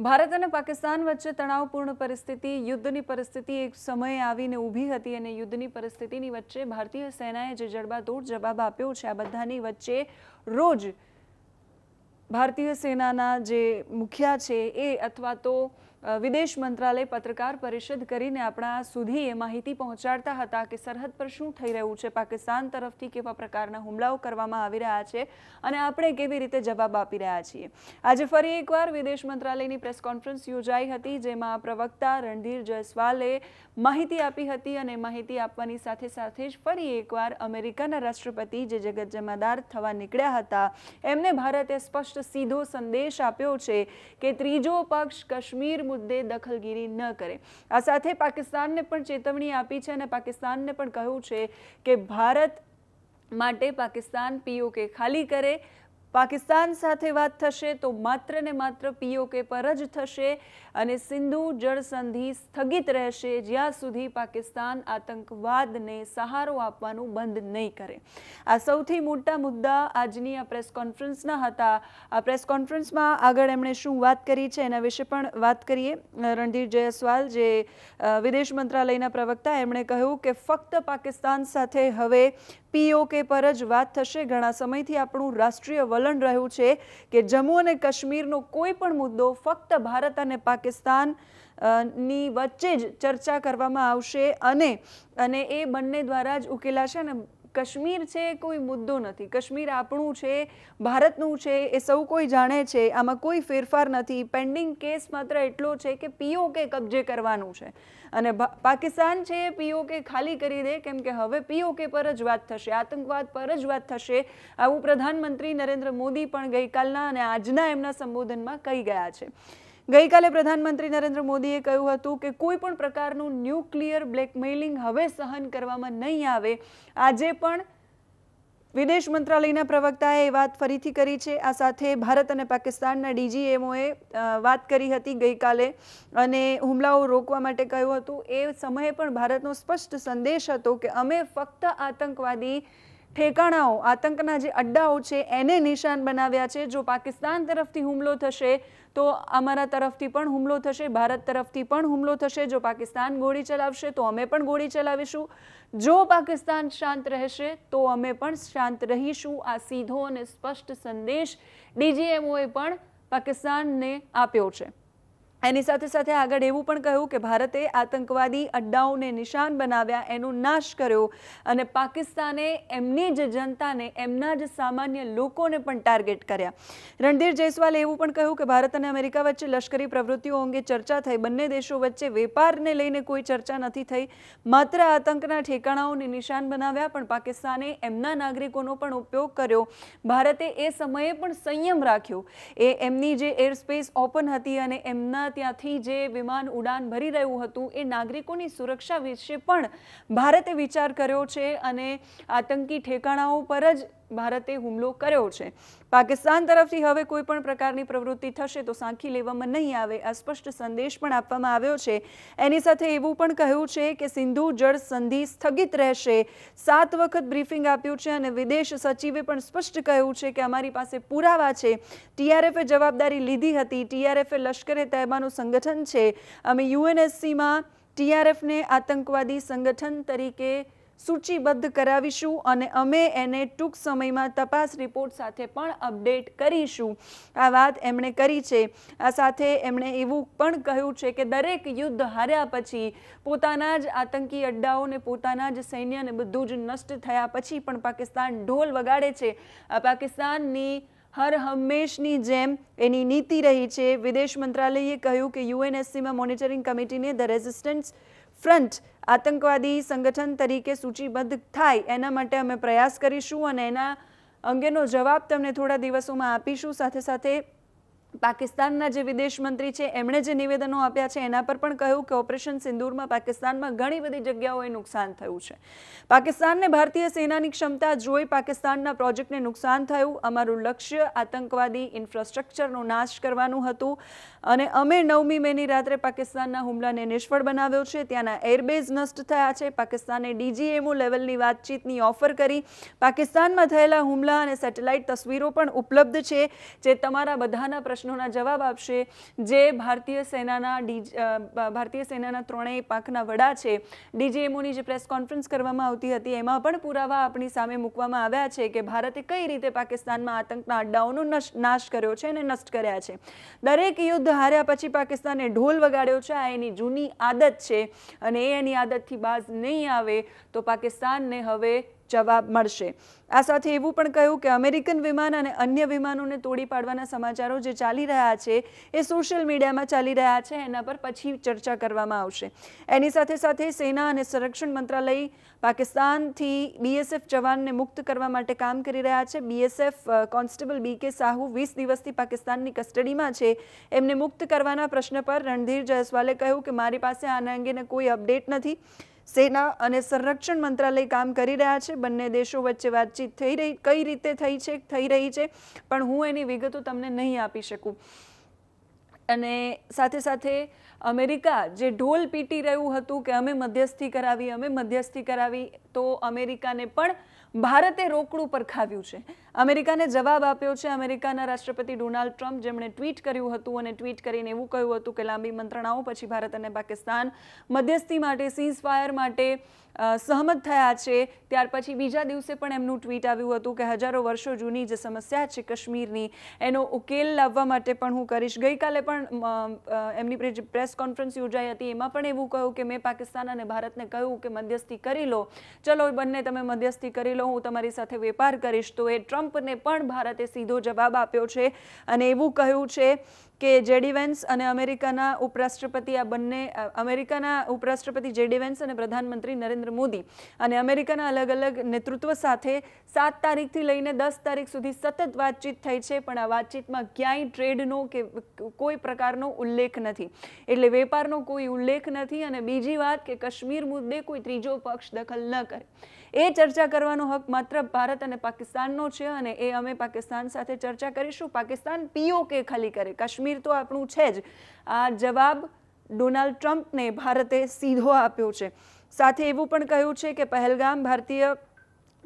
ભારત અને પાકિસ્તાન વચ્ચે તણાવપૂર્ણ પરિસ્થિતિ, યુદ્ધની પરિસ્થિતિ એક સમયે આવીને ઊભી હતી અને યુદ્ધની પરિસ્થિતિની વચ્ચે ભારતીય સેનાએ જે જડબાતોડ જવાબ આપ્યો છે, આ બધાની વચ્ચે રોજ ભારતીય સેનાના જે મુખિયા છે એ અથવા તો વિદેશ મંત્રાલય પત્રકાર પરિષદ કરીને આપણા સુધી એ માહિતી પહોંચાડતા હતા કે સરહદ પર શું થઈ રહ્યું છે, પાકિસ્તાન તરફથી કેવા પ્રકારના હુમલાઓ કરવામાં આવી રહ્યા છે અને આપણે કેવી રીતે જવાબ આપી રહ્યા છીએ. આજે ફરી એકવાર વિદેશ મંત્રાલયની પ્રેસ કોન્ફરન્સ યોજાઈ હતી, જેમાં પ્રવક્તા રણધીર જયસ્વાલે માહિતી આપી હતી અને માહિતી આપવાની સાથે સાથે જ ફરી એકવાર અમેરિકાના રાષ્ટ્રપતિ જે જગત જમાદાર થવા નીકળ્યા હતા, એમને ભારતે સ્પષ્ટ સીધો સંદેશ આપ્યો છે કે ત્રીજો પક્ષ કાશ્મીર મુદ્દે દખલગીરી ન કરે. આ સાથે પાકિસ્તાનને પણ ચેતવણી આપી છે અને પાકિસ્તાનને પણ કહ્યું છે કે ભારત માટે પાકિસ્તાન પીઓકે ખાલી કરે પાકિસ્તાન સાથે વાત થશે તો માત્ર ને માત્ર પીઓકે પર જ થશે અને સિંધુ જળ સંધિ સ્થગિત રહેશે જ્યાં સુધી પાકિસ્તાન આતંકવાદને સહારો આપવાનું બંધ નહીં કરે. આ સૌથી મોટા મુદ્દા આજની આ પ્રેસ કોન્ફરન્સના હતા. આ પ્રેસ કોન્ફરન્સમાં આગળ એમણે શું વાત કરી છે એના વિશે પણ વાત કરીએ. રણધીર જયસ્વાલ, જે વિદેશ મંત્રાલયના પ્રવક્તા, એમણે કહ્યું કે ફક્ત પાકિસ્તાન સાથે હવે પીઓકે પર જ વાત થશે. ઘણા સમયથી આપણું રાષ્ટ્રીય વલણ રહ્યું છે કે જમ્મુ અને કાશ્મીરનો કોઈ પણ મુદ્દો ફક્ત ભારત અને પાકિસ્તાનની વચ્ચે જ ચર્ચા કરવામાં આવશે અને અને એ બંને દ્વારા જ ઉકેલાશે અને કાશ્મીર છે કોઈ મુદ્દો નથી. કાશ્મીર આપણું છે, ભારતનું છે, એ સૌ કોઈ જાણે છે, આમાં કોઈ ફેરફાર નથી. પેન્ડિંગ કેસ માત્ર એટલો છે કે પીઓકે કબજે કરવાનું છે. અને પાકિસ્તાન છે પીઓકે ખાલી કરી દે, કેમ કે હવે પીઓકે પર જ વાત થશે, આતંકવાદ પર જ વાત થશે. આવું પ્રધાનમંત્રી નરેન્દ્ર મોદી પણ ગઈકાલના અને આજના એમના સંબોધનમાં કહી ગયા છે. ગઈકાલે પ્રધાનમંત્રી નરેન્દ્ર મોદીએ કહ્યું હતું કે કોઈ પણ પ્રકારનું ન્યુક્લિયર બ્લેકમેઇલિંગ હવે સહન કરવામાં નહીં આવે. આજે પણ વિદેશ મંત્રાલયના પ્રવક્તાએ એ વાત ફરીથી કરી છે. આ સાથે ભારત અને પાકિસ્તાનના ડીજીએમઓએ વાત કરી હતી ગઈકાલે અને હુમલાઓ રોકવા માટે કહ્યું હતું. એ સમયે પણ ભારતનો સ્પષ્ટ સંદેશ હતો કે અમે ફક્ત આતંકવાદી ઠેકાણાઓ, આતંકના જે અડ્ડાઓ છે, એને નિશાન બનાવ્યા છે. જો પાકિસ્તાન તરફથી હુમલો થશે તો અમારા તરફથી પણ હુમલો થશે, ભારત તરફથી પણ હુમલો થશે. જો પાકિસ્તાન ગોળી ચલાવશે, તો અમે પણ ગોળી ચલાવીશું. જો પાકિસ્તાન શાંત રહેશે, તો અમે પણ શાંત રહીશું. આ સીધો અને સ્પષ્ટ સંદેશ ડીજીએમઓએ પણ પાકિસ્તાનને આપ્યો છે. એની સાથે સાથે આગળ એવું પણ કહ્યું કે ભારતે આતંકવાદી અડ્ડાઓને નિશાન બનાવ્યા, એનો નાશ કર્યો અને પાકિસ્તાને એમની જ જનતાને, એમના જ સામાન્ય લોકોને પણ ટાર્ગેટ કર્યા. રણધીર જયસ્વાલે એવું પણ કહ્યું કે ભારત અને અમેરિકા વચ્ચે લશ્કરી પ્રવૃત્તિઓ અંગે ચર્ચા થઈ. બંને દેશો વચ્ચે વેપારને લઈને કોઈ ચર્ચા નથી થઈ. માત્ર આતંકના ઠેકાણાઓને નિશાન બનાવ્યા, પણ પાકિસ્તાને એમના નાગરિકોનો પણ ઉપયોગ કર્યો. ભારતે એ સમયે પણ સંયમ રાખ્યો. એ એમની જે એર સ્પેસ ઓપન હતી અને એમના ત્યાંથી જે વિમાન ઉડાન ભરી રહ્યું હતું, એ નાગરિકોની સુરક્ષા વિશે પણ ભારતે વિચાર કર્યો છે અને આતંકી ઠેકાણાઓ પર જ ભારતે હુમલો કર્યો છે. પાકિસ્તાન તરફથી હવે કોઈ પણ પ્રકારની પ્રવૃત્તિ થશે તો સાંખી લેવામાં નહીં આવે, આ સ્પષ્ટ સંદેશ પણ આપવામાં આવ્યો છે. એની સાથે એવું પણ કહ્યું છે કે સિંધુ જળ સંધિ સ્થગિત રહેશે. સાત વખત બ્રીફિંગ આપ્યું છે અને વિદેશ સચિવે પણ સ્પષ્ટ કહ્યું છે કે અમારી પાસે પુરાવા છે. ટીઆરએફે જવાબદારી લીધી હતી. ટીઆરએફે લશ્કરે તૈબાનું સંગઠન છે. અમે યુએનએસસીમાં ટીઆરએફને આતંકવાદી સંગઠન તરીકે સૂચિબદ્ધ કરાવીશું અને અમે એને ટૂંક સમયમાં તપાસ રિપોર્ટ સાથે પણ અપડેટ કરીશું. આ વાત એમણે કરી છે. આ સાથે એમણે એવું પણ કહ્યું છે કે દરેક યુદ્ધ હાર્યા પછી પોતાના જ આતંકી અડ્ડાઓને પોતાના જ સૈન્યને બધું જ નષ્ટ થયા પછી પણ પાકિસ્તાન ઢોલ વગાડે છે. આ પાકિસ્તાનની હર હંમેશની જેમ એની નીતિ રહી છે. વિદેશ મંત્રાલયે કહ્યું કે યુએનએસસીમાં મોનિટરિંગ કમિટીને ધ રેઝિસ્ટન્સ ફ્રન્ટ આતંકવાદી સંગઠન તરીકે સૂચિબદ્ધ થાય એના માટે અમે પ્રયાસ કરીશું અને એના અંગેનો જવાબ તમને થોડા દિવસોમાં આપીશું. સાથે સાથે પાકિસ્તાનના જે વિદેશ મંત્રી છે, એમણે જે નિવેદનો આપ્યા છે, એના પર પણ કહ્યું કે ઓપરેશન સિંદૂરમાં પાકિસ્તાનમાં ઘણી બધી જગ્યાઓએ નુકસાન થયું છે. પાકિસ્તાનને ભારતીય સેનાની ક્ષમતા જોઈ પાકિસ્તાનના પ્રોજેક્ટને નુકસાન થયું. અમારું લક્ષ્ય આતંકવાદી ઇન્ફ્રાસ્ટ્રક્ચરનો નાશ કરવાનું હતું અને અમે નવમી મેની રાત્રે પાકિસ્તાનના હુમલાને નિષ્ફળ બનાવ્યો છે. ત્યાંના એરબેઝ નષ્ટ થયા છે. પાકિસ્તાને ડીજીએમઓ લેવલની વાતચીતની ઓફર કરી. પાકિસ્તાનમાં થયેલા હુમલા અને સેટેલાઇટ તસવીરો પણ ઉપલબ્ધ છે, જે તમારા બધાના પ્રશ્ન પ્રશ્નોના જવાબ આપશે. જે ભારતીય સેનાના ભારતીય સેનાના ત્રણેય પાંખના વડા છે ડીજીએમઓની જે પ્રેસ કોન્ફરન્સ કરવામાં આવતી હતી, એમાં પણ પુરાવા આપણી સામે મૂકવામાં આવ્યા છે કે ભારતે કઈ રીતે પાકિસ્તાનમાં આતંકના અડ્ડાઓનો નશ- નાશ કર્યો છે અને નષ્ટ કર્યા છે. દરેક યુદ્ધ હાર્યા પછી પાકિસ્તાને ઢોલ વગાડ્યો છે, આ એની જૂની આદત છે. અને એ એની આદતથી બાજ નહીં આવે તો પાકિસ્તાનને હવે જવાબ મળશે. આ સાથે એવું પણ કહ્યું કે અમેરિકન વિમાન અને અન્ય વિમાનોને તોડી પાડવાના સમાચારો જે ચાલી રહ્યા છે એ સોશિયલ મીડિયામાં ચાલી રહ્યા છે, એના પર પછી ચર્ચા કરવામાં આવશે. એની સાથે સાથે સેના અને સંરક્ષણ મંત્રાલય પાકિસ્તાનથી બીએસએફ જવાનને મુક્ત કરવા માટે કામ કરી રહ્યા છે. બીએસએફ કોન્સ્ટેબલ બી કે સાહુ વીસ દિવસથી પાકિસ્તાનની કસ્ટડીમાં છે. એમને મુક્ત કરવાના પ્રશ્ન પર રણધીર જયસ્વાલે કહ્યું કે મારી પાસે આના અંગેના કોઈ અપડેટ નથી. સેના અને સંરક્ષણ મંત્રાલય કામ કરી રહ્યા છે. બંને દેશો વચ્ચે વાતચીત થઈ રહી, કઈ રીતે થઈ છે, થઈ રહી છે, પણ હું એની વિગતો તમને નહીં આપી શકું. અને સાથે સાથે અમેરિકા જે ઢોલ પીટી રહ્યું હતું કે અમે મધ્યસ્થી કરાવી, અમે મધ્યસ્થી કરાવી તો અમેરિકાને પણ ભારતે રોકડું પર ખાવ્યું છે. અમેરિકાને જવાબ આપ્યો છે. અમેરિકાના રાષ્ટ્રપતિ ડોનાલ્ડ ટ્રમ્પ, જેમણે ટ્વીટ કર્યું હતું અને ટ્વીટ કરીને એવું કહ્યું હતું કે લાંબી મંત્રણાઓ પછી ભારત અને પાકિસ્તાન મધ્યસ્થી માટે સીઝ ફાયર માટે સહમત થયા છે. ત્યાર પછી બીજા દિવસે પણ એમનું ટ્વીટ આવ્યું હતું કે હજારો વર્ષો જૂની જે સમસ્યા છે કાશ્મીરની, એનો ઉકેલ લાવવા માટે પણ હું કરીશ. ગઈકાલે પણ એમની પ્રેસ કોન્ફરન્સ યોજાઈ હતી. એમાં પણ એવું કહ્યું કે મેં પાકિસ્તાન અને ભારતને કહ્યું કે મધ્યસ્થી કરી લો. ચલો બંને તમે મધ્યસ્થી કરી લો, હું તમારી સાથે વેપાર કરીશ. તો એ ટ્રમ્પને પણ ભારતે સીધો જવાબ આપ્યો છે અને એવું કહ્યું છે કે જેડી વેન્સ અને અમેરિકાના ઉપરાષ્ટ્રપતિ આ બંને અમેરિકાના ઉપરાષ્ટ્રપતિ જેડી વેન્સ અને પ્રધાનમંત્રી નરેન્દ્ર મોદી અને અમેરિકાના અલગ અલગ નેતૃત્વ સાથે સાત તારીખથી લઈને દસ તારીખ સુધી સતત વાતચીત થઈ છે, પણ આ વાતચીતમાં ક્યાંય ટ્રેડનો કે કોઈ પ્રકારનો ઉલ્લેખ નથી. એટલે વેપારનો કોઈ ઉલ્લેખ નથી અને બીજી વાત કે કાશ્મીર મુદ્દે કોઈ ત્રીજો પક્ષ દખલ ન કરે. એ ચર્ચા કરવાનો હક માત્ર ભારત અને પાકિસ્તાનનો છે અને એ અમે પાકિસ્તાન સાથે ચર્ચા કરીશું. પાકિસ્તાન પીઓકે ખાલી કરે? કાશ્મીર તો આપણું છે જ. આ જવાબ ડોનાલ્ડ ટ્રમ્પને ભારતે સીધો આપ્યો છે. સાથે એવું પણ કહ્યું છે કે પહેલગામ ભારતીય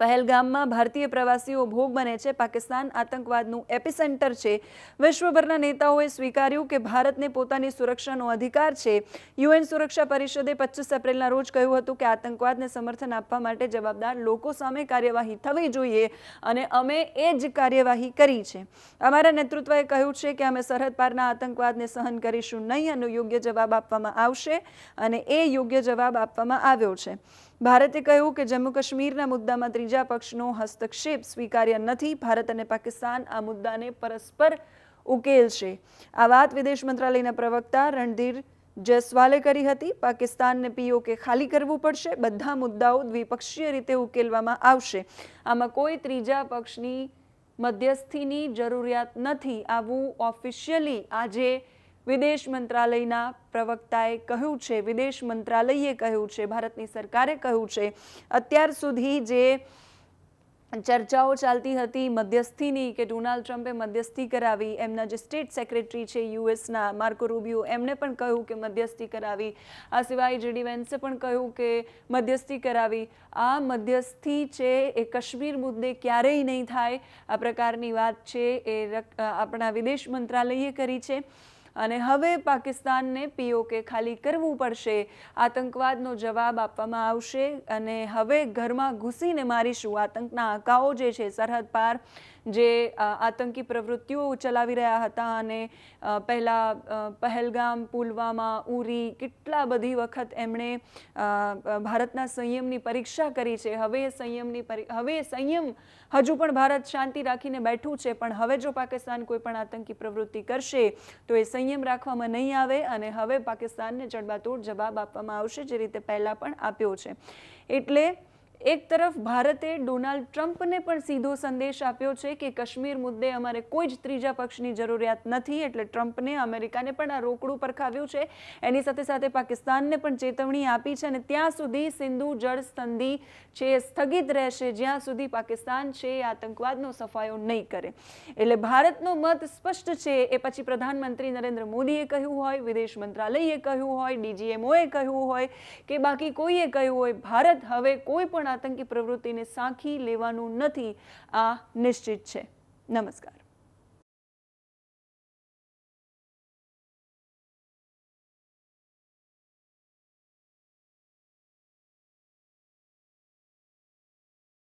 પહેલગામમાં ભારતીય પ્રવાસીઓ ભોગ બને છે. પાકિસ્તાન આતંકવાદનું એપિસેન્ટર છે. વિશ્વભરના નેતાઓએ સ્વીકાર્યું કે ભારતને પોતાની સુરક્ષાનો અધિકાર છે. યુએન સુરક્ષા પરિષદે પચીસ એપ્રિલના રોજ કહ્યું હતું કે આતંકવાદને સમર્થન આપવા માટે જવાબદાર લોકો સામે કાર્યવાહી થવી જોઈએ અને અમે એ જ કાર્યવાહી કરી છે. અમારા નેતૃત્વએ કહ્યું છે કે અમે સરહદ પારના આતંકવાદને સહન કરીશું નહીં અને યોગ્ય જવાબ આપવામાં આવશે અને એ યોગ્ય જવાબ આપવામાં આવ્યો છે. ભારતે કહ્યું કે જમ્મુ કાશ્મીરના મુદ્દામાં ત્રીજા પક્ષનો હસ્તક્ષેપ સ્વીકાર્ય નથી. ભારત અને પાકિસ્તાન આ મુદ્દાને પરસ્પર ઉકેલશે આ વાત વિદેશ મંત્રાલયના પ્રવક્તા રણધીર જયસ્વાલે કરી હતી. પાકિસ્તાનને પીઓકે ખાલી કરવું પડશે, બધા મુદ્દાઓ દ્વિપક્ષીય રીતે ઉકેલવામાં આવશે. આમાં કોઈ ત્રીજા પક્ષની મધ્યસ્થીની જરૂરિયાત નથી. આવું ઓફિશિયલી આજે વિદેશ મંત્રાલયના પ્રવક્તાએ કહ્યું છે, વિદેશ મંત્રાલયે કહ્યું છે, ભારતની સરકારે કહ્યું છે, અત્યાર સુધી જે ચર્ચાઓ ચાલતી હતી મધ્યસ્થીની કે ડોનાલ્ડ ટ્રમ્પે મધ્યસ્થી કરાવી, એમના જે સ્ટેટ સેક્રેટરી છે યુએસના માર્કો રૂબિયો એમને પણ કહ્યું કે મધ્યસ્થી કરાવી. આ સિવાય જેડી વેન્સે પણ કહ્યું કે મધ્યસ્થી કરાવી. આ મધ્યસ્થી છે એ કાશ્મીર મુદ્દે ક્યારેય નહીં થાય. આ પ્રકારની વાત છે એ આપણા વિદેશ મંત્રાલયે કરી છે. અને હવે પાકિસ્તાનને પીઓકે ખાલી કરવું પડશે. આતંકવાદનો જવાબ આપવામાં આવશે અને હવે ઘરમાં ઘૂસીને મારીશું. આતંકના આંકાઓ જે છે, સરહદ પાર જે આતંકી પ્રવૃત્તિઓ ચલાવી રહ્યા હતા અને પહેલાં પહેલગામ, પુલવામા, ઉરી, કેટલા બધી વખત એમણે ભારતના સંયમની પરીક્ષા કરી છે. હવે સંયમની હવે સંયમ હજુ પણ ભારત શાંતિ રાખીને બેઠું છે. પણ હવે જો પાકિસ્તાન કોઈ પણ આતંકી પ્રવૃત્તિ કરશે, તો એ સંયમ રાખવામાં નહીં આવે અને હવે પાકિસ્તાનને જડબાતોડ જવાબ આપવામાં આવશે, જે રીતે પહેલાં પણ આપ્યો છે. એટલે એક તરફ ભારતે ડોનાલ્ડ ટ્રમ્પને પણ સીધો સંદેશ આપ્યો છે કે કાશ્મીર મુદ્દે અમારે કોઈ જ ત્રીજા પક્ષની જરૂરિયાત નથી, એટલે ટ્રમ્પને અમેરિકાને પણ આ રોકડું પરખાવ્યું છે. એની સાથે સાથે પાકિસ્તાનને પણ ચેતવણી આપી છે અને ત્યાં સુધી સિંધુ જળ સંધિ છે, સ્થગિત રહેશે, જ્યાં સુધી પાકિસ્તાન છે, એ આતંકવાદનો સફાયો નહીં કરે. એટલે ભારતનો મત સ્પષ્ટ છે, એ પછી પ્રધાનમંત્રી નરેન્દ્ર મોદીએ કહ્યું હોય, વિદેશ મંત્રાલયે કહ્યું હોય, ડીજીએમઓએ કહ્યું હોય કે બાકી કોઈએ કહ્યું હોય, ભારત હવે કોઈ આતંકી પ્રવૃત્તિને સાંખી લેવાનું નથી. આ નિશ્ચિત છે. નમસ્કાર.